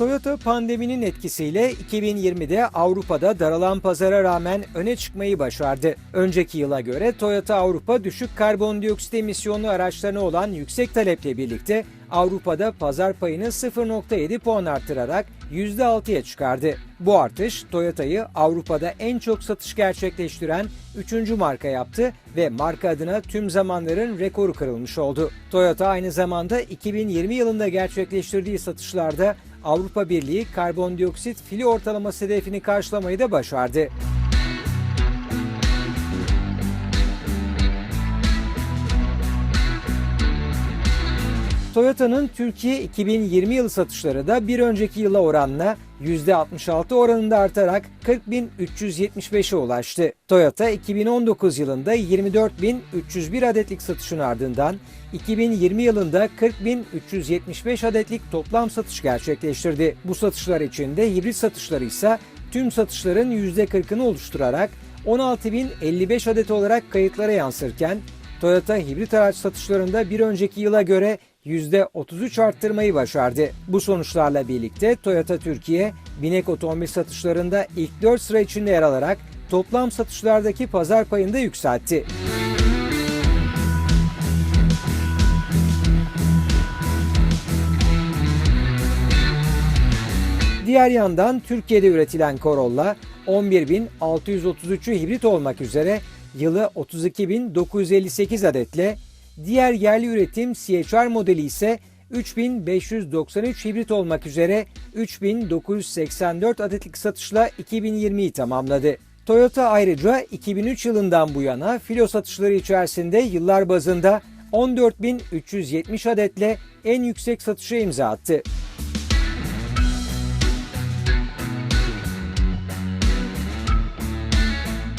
Toyota pandeminin etkisiyle 2020'de Avrupa'da daralan pazara rağmen öne çıkmayı başardı. Önceki yıla göre Toyota Avrupa düşük karbondioksit emisyonlu araçlarına olan yüksek taleple birlikte Avrupa'da pazar payını 0.7 puan arttırarak %6'ya çıkardı. Bu artış Toyota'yı Avrupa'da en çok satış gerçekleştiren 3. marka yaptı ve marka adına tüm zamanların rekoru kırılmış oldu. Toyota aynı zamanda 2020 yılında gerçekleştirdiği satışlarda Avrupa Birliği karbondioksit fili ortalaması hedefini karşılamayı da başardı. Toyota'nın Türkiye 2020 yılı satışları da bir önceki yıla oranla %66 oranında artarak 40.375'e ulaştı. Toyota 2019 yılında 24.301 adetlik satışın ardından 2020 yılında 40.375 adetlik toplam satış gerçekleştirdi. Bu satışlar içinde hibrit satışları ise tüm satışların %40'ını oluşturarak 16.055 adet olarak kayıtlara yansırken Toyota hibrit araç satışlarında bir önceki yıla göre %33 arttırmayı başardı. Bu sonuçlarla birlikte Toyota Türkiye, binek otomobil satışlarında ilk 4 sıra içinde yer alarak toplam satışlardaki pazar payını da yükseltti. Diğer yandan Türkiye'de üretilen Corolla 11.633'ü hibrit olmak üzere yılı 32.958 adetle, diğer yerli üretim CHR modeli ise 3593 hibrit olmak üzere 3984 adetlik satışla 2020'yi tamamladı. Toyota ayrıca 2003 yılından bu yana filo satışları içerisinde yıllar bazında 14.370 adetle en yüksek satışa imza attı.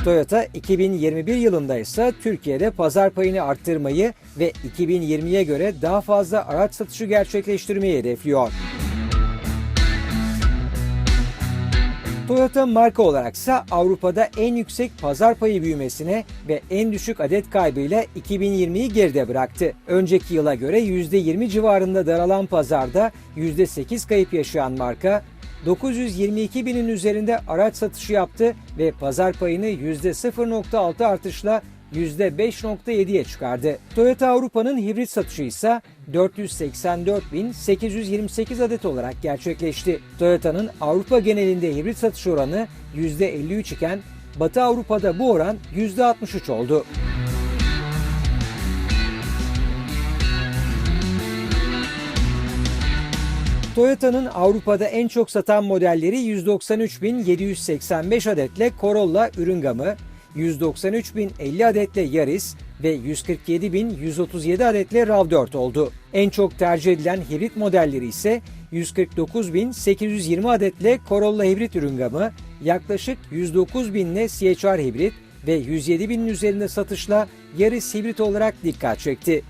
Toyota 2021 yılında ise Türkiye'de pazar payını arttırmayı ve 2020'ye göre daha fazla araç satışı gerçekleştirmeyi hedefliyor. Toyota marka olaraksa Avrupa'da en yüksek pazar payı büyümesine ve en düşük adet kaybıyla 2020'yi geride bıraktı. Önceki yıla göre %20 civarında daralan pazarda %8 kayıp yaşayan marka 922 binin üzerinde araç satışı yaptı ve pazar payını %0.6 artışla %5.7'ye çıkardı. Toyota Avrupa'nın hibrit satışı ise 484.828 adet olarak gerçekleşti. Toyota'nın Avrupa genelinde hibrit satış oranı %53 iken Batı Avrupa'da bu oran %63 oldu. Toyota'nın Avrupa'da en çok satan modelleri 193.785 adetle Corolla ürün gamı, 193.050 adetle Yaris ve 147.137 adetle RAV4 oldu. En çok tercih edilen hibrit modelleri ise 149.820 adetle Corolla hibrit ürün gamı, yaklaşık 109.000 ile CHR hibrit ve 107.000'in üzerinde satışla Yaris hibrit olarak dikkat çekti.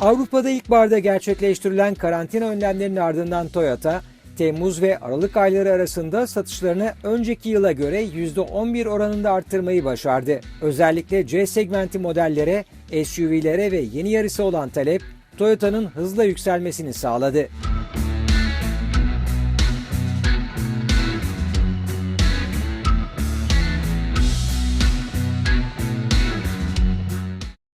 Avrupa'da ilkbaharda gerçekleştirilen karantina önlemlerinin ardından Toyota, Temmuz ve Aralık ayları arasında satışlarını önceki yıla göre %11 oranında arttırmayı başardı. Özellikle C segmenti modellere, SUV'lere ve yeni yarısı olan talep, Toyota'nın hızla yükselmesini sağladı.